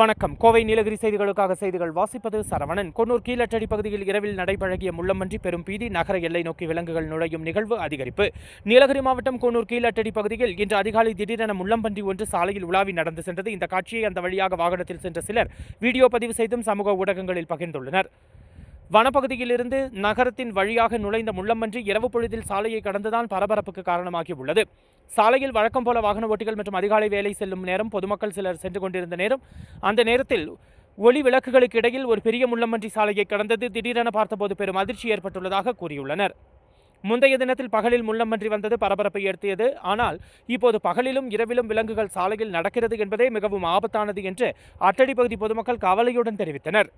வணக்கம். கோவை நீலகிரி செய்திகளுக்காக செய்திகள் வாசிப்பது சரவணன். கொன்னூர் கீழட்டடி பகுதியில் இரவில் நடைபழகிய முள்ளம்பன்றி பெரும் பீதி நகர எல்லை நோக்கி விலங்குகள் நுழையும் நிகழ்வு அதிகரிப்பு. நீலகிரி மாவட்டம் கொன்னூர் கீழட்டடி பகுதியில் இன்று அதிகாலை திடீரென முள்ளம்பன்றி ஒன்று சாலையில் உலாவி நடந்து சென்றது. இந்த காட்சியை அந்த வழியாக வாகனத்தில் சென்ற சிலர் வீடியோ பதிவு செய்தும் சமூக ஊடகங்களில் பகிர்ந்துள்ளனர். வனப்பகுதியிலிருந்து நகரத்தின் வழியாக நுழைந்த முள்ளம்பன்றி இரவு பொழுதில் சாலையை கடந்துதான் பரபரப்புக்கு காரணமாகியுள்ளது. சாலையில் வழக்கம் போல வாகன ஓட்டிகள் மற்றும் அதிகாலை வேலை செல்லும் நேரம் பொதுமக்கள் சிலர் சென்று கொண்டிருந்த நேரம். அந்த நேரத்தில் ஒளி விளக்குகளுக்கு இடையில் ஒரு பெரிய முள்ளம்பன்றி சாலையை கடந்தது திடீரென பார்த்தபோது பெரும் அதிர்ச்சி ஏற்பட்டுள்ளதாக கூறியுள்ளனர். முந்தைய தினத்தில் பகலில் முள்ளம்பன்றி வந்தது பரபரப்பை ஏற்படுத்தியது. ஆனால் இப்போது பகலிலும் இரவிலும் விலங்குகள் சாலையில் நடக்கிறது என்பதே மிகவும் ஆபத்தானது என்று அட்டடி பகுதி பொதுமக்கள் கவலையுடன் தெரிவித்தனர்.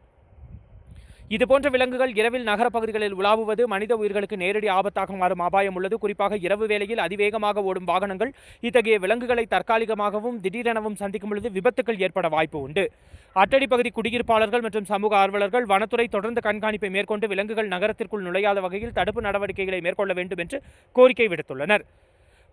இதுபோன்ற விலங்குகள் இரவில் நகர பகுதிகளில் உலாவுவது மனித உயிர்களுக்கு நேரடி ஆபத்தாக மாறும் அபாயம் உள்ளது. குறிப்பாக இரவு வேளையில் அதிவேகமாக ஓடும் வாகனங்கள் இத்தகைய விலங்குகளை தற்காலிகமாகவும் திடீரெனவும் சந்திக்கும் பொழுது விபத்துக்கள் ஏற்பட வாய்ப்பு உண்டு. அட்டடி பகுதி குடியிருப்பாளர்கள் மற்றும் சமூக ஆர்வலர்கள் வனத்துறை தொடர்ந்து கண்காணிப்பை மேற்கொண்டு விலங்குகள் நகரத்திற்குள் நுழையாத வகையில் தடுப்பு நடவடிக்கைகளை மேற்கொள்ள வேண்டும் என்று கோரிக்கை விடுத்துள்ளனர்.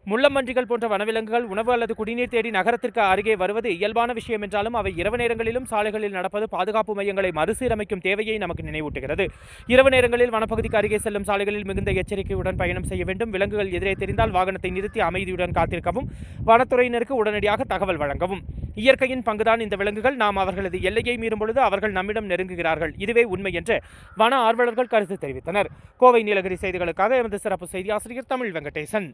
முள்ளமன்றிகள் போன்ற வனவிலங்குகள் உணவு அல்லது குடிநீர் தேடி நகரத்திற்கு அருகே வருவது இயல்பான விஷயம் என்றாலும் அவை இரவு நேரங்களிலும் சாலைகளில் நடப்பது பாதுகாப்பு மையங்களை மறுசீரமைக்கும் தேவையை நமக்கு நினைவூட்டுகிறது. இரவு நேரங்களில் வனப்பகுதிக்கு அருகே செல்லும் சாலைகளில் மிகுந்த எச்சரிக்கையுடன் பயணம் செய்ய வேண்டும். விலங்குகள் எதிரே தெரிந்தால் வாகனத்தை நிறுத்தி அமைதியுடன் காத்திருக்கவும் வனத்துறையினருக்கு உடனடியாக தகவல் வழங்கவும். இயற்கையின் பங்குதான் இந்த விலங்குகள். நாம் அவர்களது எல்லையை மீறும் பொழுது அவர்கள் நம்மிடம் நெருங்குகிறார்கள். இதுவே உண்மை என்று வன ஆர்வலர்கள் கருத்து தெரிவித்தனர். கோவை நீலகிரி செய்திகளுக்காக எமது சிறப்பு செய்தி ஆசிரியர் தமிழ் வெங்கடேசன்.